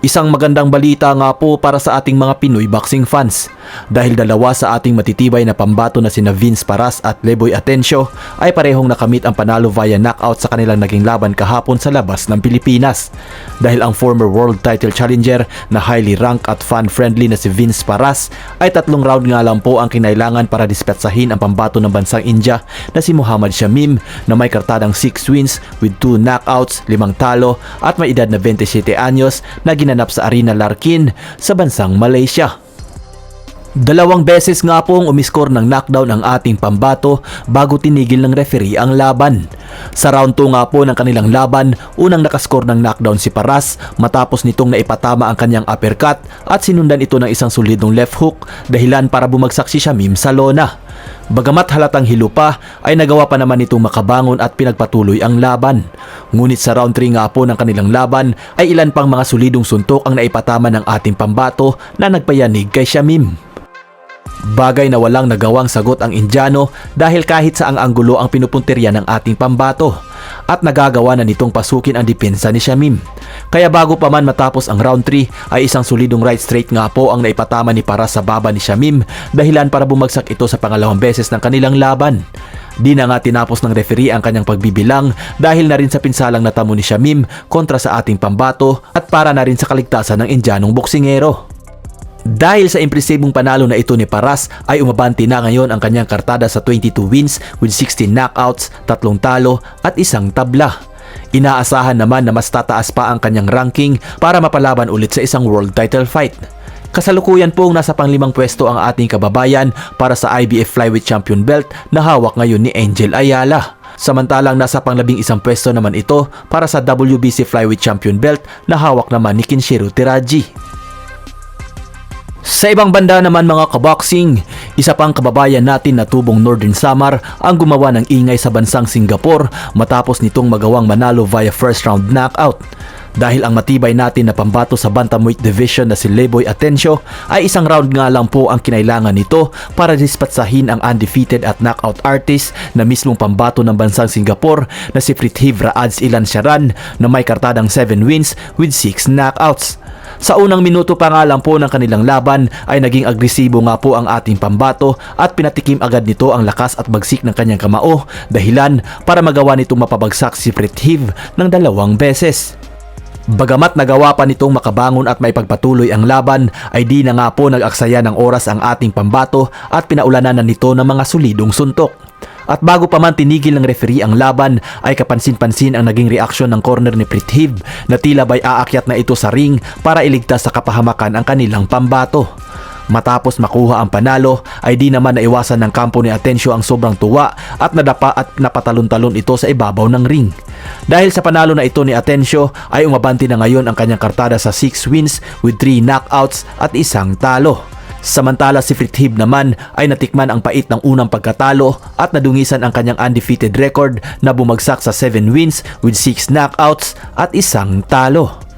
Isang magandang balita nga po para sa ating mga Pinoy boxing fans dahil dalawa sa ating matitibay na pambato na sina Vince Paras at Leboy Atencio ay parehong nakamit ang panalo via knockout sa kanilang naging laban kahapon sa labas ng Pilipinas. Dahil ang former world title challenger na highly ranked at fan-friendly na si Vince Paras ay tatlong round nga lang po ang kinailangan para dispetsahin ang pambato ng bansang India na si Muhammad Shamim na may kartadang 6 wins with 2 knockouts, 5 talo at may edad na 27 anyos na ginanap sa Arena Larkin sa bansang Malaysia. Dalawang beses nga pong umiskor ng knockdown ang ating pambato bago tinigil ng referee ang laban. Sa round 2 nga po ng kanilang laban, unang nakaskor ng knockdown si Paras matapos nitong naipatama ang kanyang uppercut at sinundan ito ng isang solidong left hook dahilan para bumagsak si Shamim sa lona. Bagamat halatang hilo pa, ay nagawa pa naman itong makabangon at pinagpatuloy ang laban. Ngunit sa round 3 nga po ng kanilang laban ay ilan pang mga solidong suntok ang naipatama ng ating pambato na nagpayanig kay Shamim. Bagay na walang nagawang sagot ang Indiano dahil kahit sa ang anggulo ang pinupuntirya ng ating pambato at nagagawa na nitong pasukin ang depensa ni Shamim. Kaya bago pa man matapos ang round 3 ay isang solidong right straight nga po ang naipatama ni para sa baba ni Shamim dahilan para bumagsak ito sa pangalawang beses ng kanilang laban. Di na nga tinapos ng referee ang kanyang pagbibilang dahil na rin sa pinsalang natamo ni Shamim kontra sa ating pambato at para na rin sa kaligtasan ng Indianong boksingero. Dahil sa impresibong panalo na ito ni Paras ay umabanti na ngayon ang kanyang kartada sa 22 wins with 16 knockouts, tatlong talo at isang tabla. Inaasahan naman na mas tataas pa ang kanyang ranking para mapalaban ulit sa isang world title fight. Kasalukuyan pong nasa panglimang pwesto ang ating kababayan para sa IBF Flyweight Champion Belt na hawak ngayon ni Angel Ayala. Samantalang nasa panglabing isang pwesto naman ito para sa WBC Flyweight Champion Belt na hawak naman ni Kinshiro Teraji. Sa ibang banda naman mga kaboxing, isa pang kababayan natin na tubong Northern Samar ang gumawa ng ingay sa bansang Singapore matapos nitong magawang manalo via first round knockout. Dahil ang matibay natin na pambato sa bantamweight division na si Leboy Atencio ay isang round nga lang po ang kinailangan nito para dispatsahin ang undefeated at knockout artist na mismong pambato ng bansang Singapore na si Prithviv Raaj Ilan Sharan na may kartadang 7 wins with 6 knockouts. Sa unang minuto pa nga lang po ng kanilang laban ay naging agresibo nga po ang ating pambato at pinatikim agad nito ang lakas at bagsik ng kanyang kamao dahilan para magawa nitong mapabagsak si Prithviv ng dalawang beses. Bagamat nagawa pa nitong makabangon at may pagpatuloy ang laban ay di na nga po nag-aksaya ng oras ang ating pambato at pinaulanan na nito ng mga solidong suntok. At bago pa man tinigil ng referee ang laban ay kapansin-pansin ang naging reaksyon ng corner ni Prithviv na tila ba'y aakyat na ito sa ring para iligtas sa kapahamakan ang kanilang pambato. Matapos makuha ang panalo ay di naman naiwasan ng kampo ni Atencio ang sobrang tuwa at nadapa at napatalon-talon ito sa ibabaw ng ring. Dahil sa panalo na ito ni Atencio ay umabanti na ngayon ang kanyang kartada sa 6 wins with 3 knockouts at isang talo. Samantala si Frithib naman ay natikman ang pait ng unang pagkatalo at nadungisan ang kanyang undefeated record na bumagsak sa 7 wins with 6 knockouts at isang talo.